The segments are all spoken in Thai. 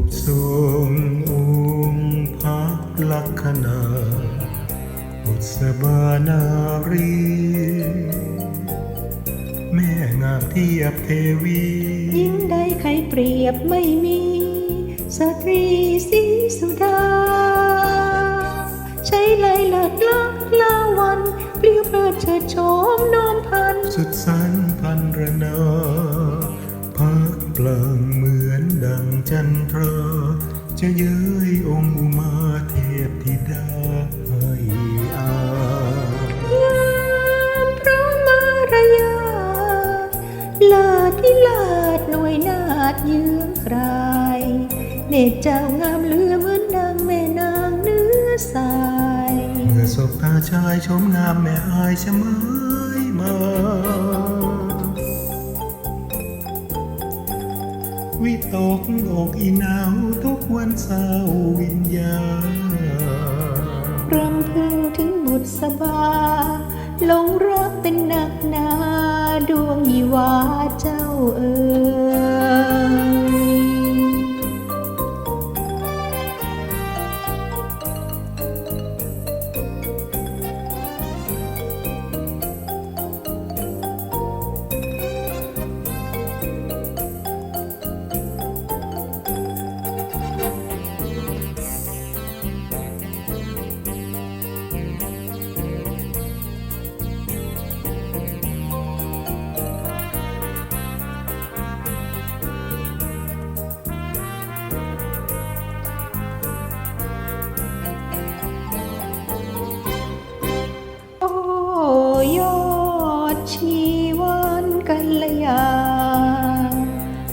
รูปทรงองค์พักลักษณะบุษบานารี แม่งามเทียบเทวียิ่งได้ใครเปรียบไม่มี สตรีสีสุดา ใช้ไหลหลักลักลาวันเปลี่ยวเพลิดเฉิดโฉมโน้มพัน สุดสันพันรนาพัก เปลังเหมือนดังจันทราจะเย้ยองค์อุมาเทพธิดาให้อางามพระมารยาลาดที่ลาดหน่วยนาดยืงกรายเนตรเจ้างามเหลือเหมือนนางแม่นางเนื้อสาย เมื่อสบตาชายชมงามแม่อายชะเมยมา วิตกอกอีหนาวทุกวันเศร้าวิญญาณรำพึงถึงบุตรสบาหลงรักเป็นหนักหนาดวงยีวาเจ้าเอ๋ย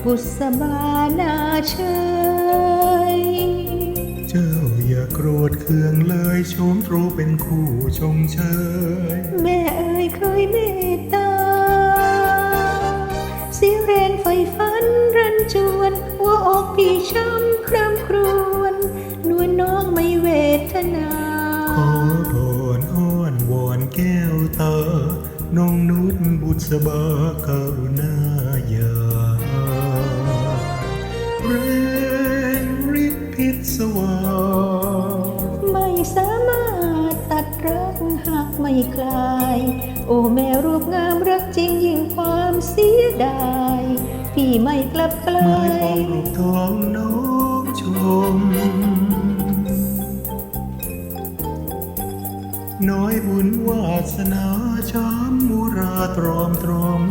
บุษบานาเชยเจ้าอย่าโกรธเคืองเลยโชมตรูเป็นคู่ชมเชย แม่เอ่ยเคยเมตตาเสียแรงไฟฟันรันจวนหัวอกพี่ช้ำคร่ำครวญนวลน้องไม่เวทนา ขอพรอ้อนวอนแก้วตา น้องนุชบุษบากรุณาอย่า พิศวาไม่สามารถตัดรักหากไม่คลาย โอ้แม่รูปงามรักจริงยิ่งความเสียดาย พี่ไม่กลับไกลไม่ปองรูปทองน้องชม น้อยบุญวาสนาช้ำมุราตรอมตรอม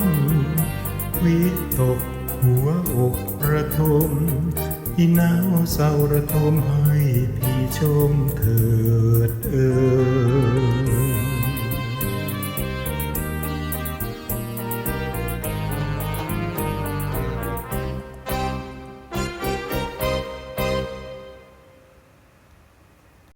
วิตกหัวอกระทม ที่หนาวเศร้าระทมให้พี่ชมเถิดเอ่ย